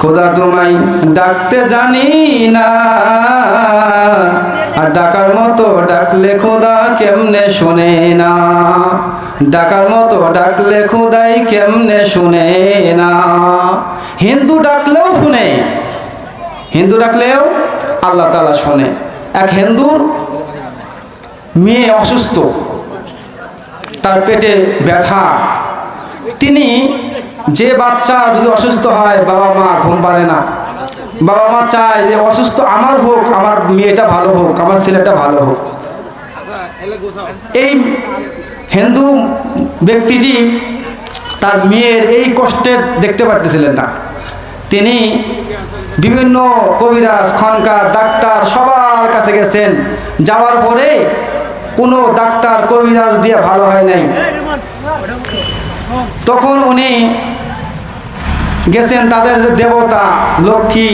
খোদা তোমায় ডাকতে জানি না। আর ডাকার মতো ডাকলে খোদা কেমনে শোনে না? ডাকার মতো ডাকলে খোদাই কেমনে শুনে না? হিন্দু ডাকলেও শুনে, হিন্দু ডাকলেও আল্লাহ তালা শোনে। এক হিন্দুর মেয়ে অসুস্থ, তার পেটে ব্যথা। তিনি যে বাচ্চা যদি অসুস্থ হয়, বাবা মা ঘুম পারে না। বাবা মা চায় যে অসুস্থ আমার হোক, আমার মেয়েটা ভালো হোক, আমার ছেলেটা ভালো হোক। এই হিন্দু ব্যক্তিটি তার মেয়ের এই কষ্টের দেখতে পারতেছিলেন না। তিনি বিভিন্ন কবিরাজ, খনকার, ডাক্তার সবার কাছে গেছেন। যাওয়ার পরে কোনো ডাক্তার, কবিরাজ দিয়ে ভালো হয় নাই। তখন উনি গেছেন তাদের যে দেবতা, লক্ষ্মী,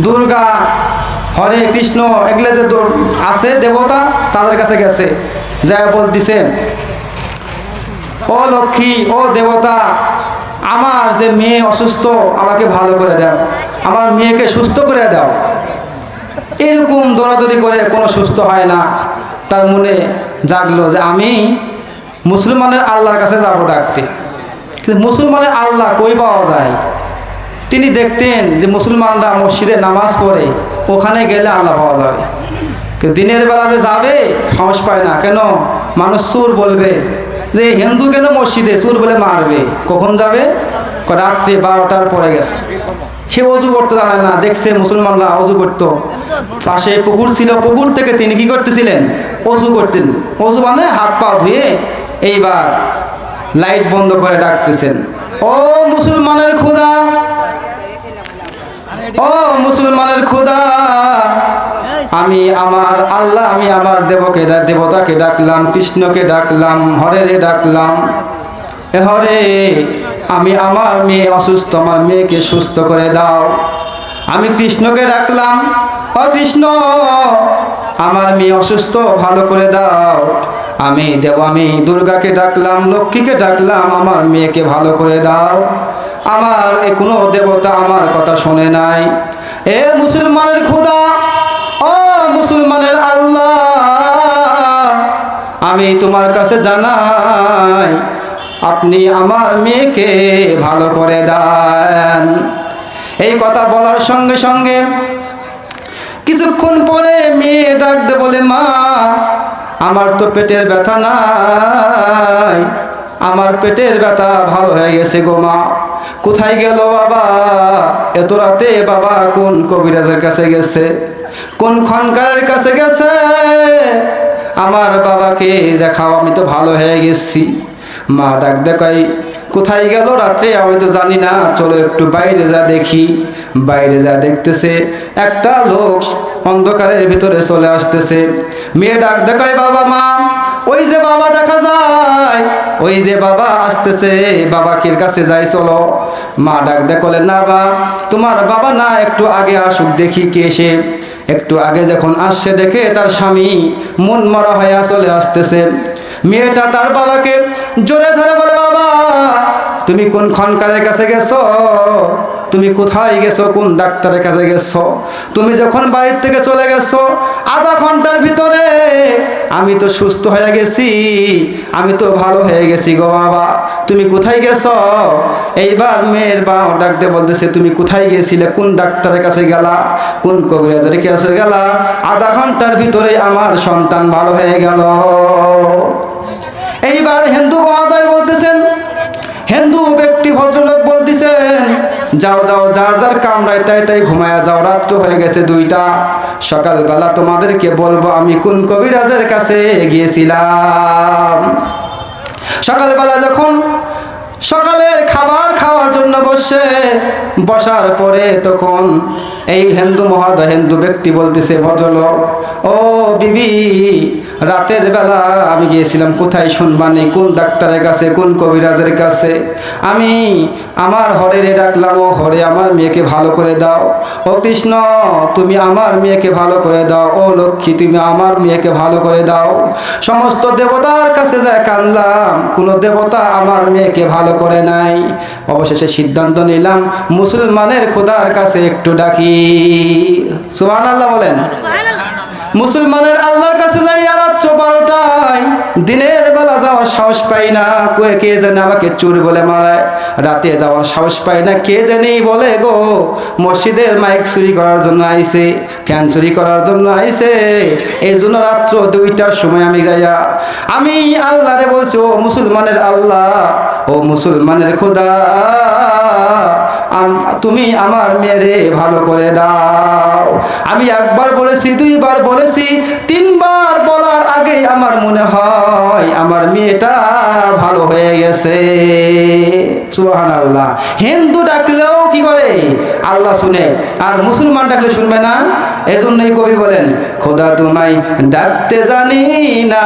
দুর্গা, হরে কৃষ্ণ, এগুলো যে আছে দেবতা, তাদের কাছে গেছে। যা বলতেছে, ও লক্ষ্মী, ও দেবতা, আমার যে মেয়ে অসুস্থ, আমাকে ভালো করে দাও। আমার মেয়েকে সুস্থ করে দাও। এরকম দৌড়াদৌড়ি করে কোনো সুস্থ হয় না। তার মনে জাগলো যে আমি মুসলমানের আল্লাহর কাছে যাব ডাকতে। কিন্তু মুসলমানের আল্লাহ কই পাওয়া যায়? তিনি দেখতেন যে মুসলমানরা মসজিদে নামাজ পড়ে, ওখানে গেলে আল্লাহ পাওয়া যাবে। দিনের বেলাতে যাবে, সাহস পায় না। কেন? মানুষ সুর বলবে যে, হিন্দু কেন মসজিদে? সুর বলে মারবে। কখন যাবে? রাত্রে বারোটার পরে গেছে। সে অজু করতে জানে না। দেখছে মুসলমানরা অজু করতো। পাশে পুকুর ছিল। পুকুর থেকে তিনি কি করতেছিলেন? অজু করতেন। অজু মানে হাত পা ধুয়ে এইবার লাইট বন্ধ করে ডাকতেছেন। ও মুসলমানের খোদা। ও মুসলমানের খোদা। আমি আমার আল্লাহ, আমি আমার দেবকে দেবতাকে ডাকলাম, কৃষ্ণকে ডাকলাম, হরেরে ডাকলাম। এ হরে, আমি আমার মেয়ে অসুস্থ, আমার মেয়েকে সুস্থ করে দাও। আমি কৃষ্ণকে ডাকলাম। ও কৃষ্ণ আমার মেয়ে অসুস্থ, ভালো করে দাও। আমি দেব, আমি দুর্গাকে ডাকলাম, লক্ষ্মীকে ডাকলাম, আমার মেয়েকে ভালো করে দাও। আমার এ কোনো দেবতা আমার কথা শোনে নাই। এ মুসলমানের খোদা, ও মুসলমানের আল্লাহ, আমি তোমার কাছে জানাই, আপনি আমার মেয়েকে ভালো করে দেন। এই কথা বলার সঙ্গে সঙ্গে কিছুক্ষণ পরে মেয়ে ডাকতে বলে, মা, আমার তো পেটের ব্যথা নাই। আমার পেটের ব্যথা ভালো হয়ে গেছে গো মা। কোথায় গেল বাবা? এত রাতে বাবা কোন কবিরাজের কাছে গেছে? কোন খনকারের কাছে গেছে? আমার বাবাকে দেখাও, আমি তো ভালো হয়ে গেছি। মা ডাক দেখাই কোথায় গেল রাত্রে? আমি তো জানি না। চলো একটু বাইরে যা দেখি। বাইরে যা দেখতেছে, একটা লোক অন্ধকারের ভিতরে চলে আসতেছে। মেয়ে ডাক দেখায় বাবা মা, ওই যে বাবা দেখা যায়, ওই যে বাবা আসতেছে বাবাকের কাছে যাই চলো। মা ডাক দেখলে না বা, তোমার বাবা না, একটু আগে আসুক, দেখি কে এসে একটু আগে যখন আসছে, দেখে তার স্বামী মন মরা হয়ে চলে আসতেছে। মেয়েটা তার বাবাকে জোরে ধরে বলে, বাবা, তুমি কোন খনকারের কাছে গেছো? তুমি কোথায় গেছো? কোন ডাক্তারের কাছে গেছো? তুমি যখন বাড়ির থেকে চলে গেছো, আধা ঘণ্টার ভিতরে আমি তো সুস্থ হয়ে গেছি, আমি তো ভালো হয়ে গেছি গো বাবা। তুমি কোথায় গেছো? এইবার মেয়ের বাবা ডাকতে বলতেছে, তুমি কোথায় গেছিলে? কোন ডাক্তারের কাছে গেলা? কোন কবিরাজের কাছে গেলা? আধা ঘণ্টার ভিতরে আমার সন্তান ভালো হয়ে গেল। এইবার হিন্দু মহোদয় বলতেছেন, হিন্দু ব্যক্তি ভদ্রলোক যাও যাও, যার যার কামড়ায় তাই তাই ঘুমায়া যাও। রাত্র হয়ে গেছে দুইটা। সকালবেলা তোমাদেরকে বলব, আমি কোন কবিরাজের কাছে গিয়েছিলাম? সকালবেলা যখন সকালের খাবার খাওয়ার জন্য বসে, বসার পরে তখন এই হিন্দু মহাদয় হিন্দু ব্যক্তি বলতেছে, ভদ্রলোক, ও বিবি রাতের বেলা আমি গিয়েছিলাম, কোথায় শুনবানি কোন ডাক্তারের কাছে, কোন কবিরাজের কাছে? আমি আমার হরে রে ডাকলাম, ও হরে আমার মেয়েকে ভালো করে দাও। ও কৃষ্ণ, তুমি আমার মেয়েকে ভালো করে দাও। ও লক্ষ্মী, তুমি আমার মেয়েকে ভালো করে দাও। সমস্ত দেবতার কাছে যায় কানলাম কোনো দেবতা আমার মেয়েকে ভালো করে নাই। অবশেষে সিদ্ধান্ত নিলাম, মুসলমানের খোদার কাছে একটু ডাকি। সুহান আল্লাহ বলেন মুসলমানের আল্লাহর কাছে যাই, আর রাত্র বারোটায় দিনের বেলা যাওয়ার সাহস পাই না। কয়ে কে জানে আমাকে চুর বলে মারায়। রাতে যাওয়ার সাহস পাই না, কে জানি বলে গো। মসজিদের মাইক চুরি করার জন্য আইছে, ফ্যান চুরি করার জন্য আইছে। এই জন্য রাত্র দুইটার সময় আমি যাইয়া, আমি আল্লাহরে বলছি, ও মুসলমানের আল্লাহ, ও মুসলমানের খোদা তুমি আমার মেয়েরে ভালো করে দাও। আমি একবার বলেছি, দুইবার বলেছি, তিনবার বলার আগে আমার মনে হয় আমার মেয়েটা ভালো হয়ে গেছে। সুহান আল্লাহ হিন্দু ডাকলেও কি করে? আল্লাহ শুনে। আর মুসলমান ডাকলে শুনবে না? এজন্যই কবি বলেন, খোদা তোমায় ডাকতে জানি না।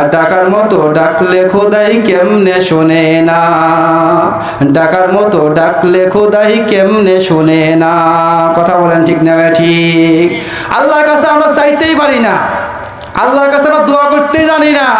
আর ডাকার মতো ডাকলে খোদাই কেমনে শোনে না? ডাকার মতো ডাকলে খোদাই কেমনে শোনে না? কথা বলেন ঠিক না ঠিক। আল্লাহর কাছে আমরা চাইতেই পারি না। আল্লাহর কাছে আমরা দোয়া করতেই জানি না।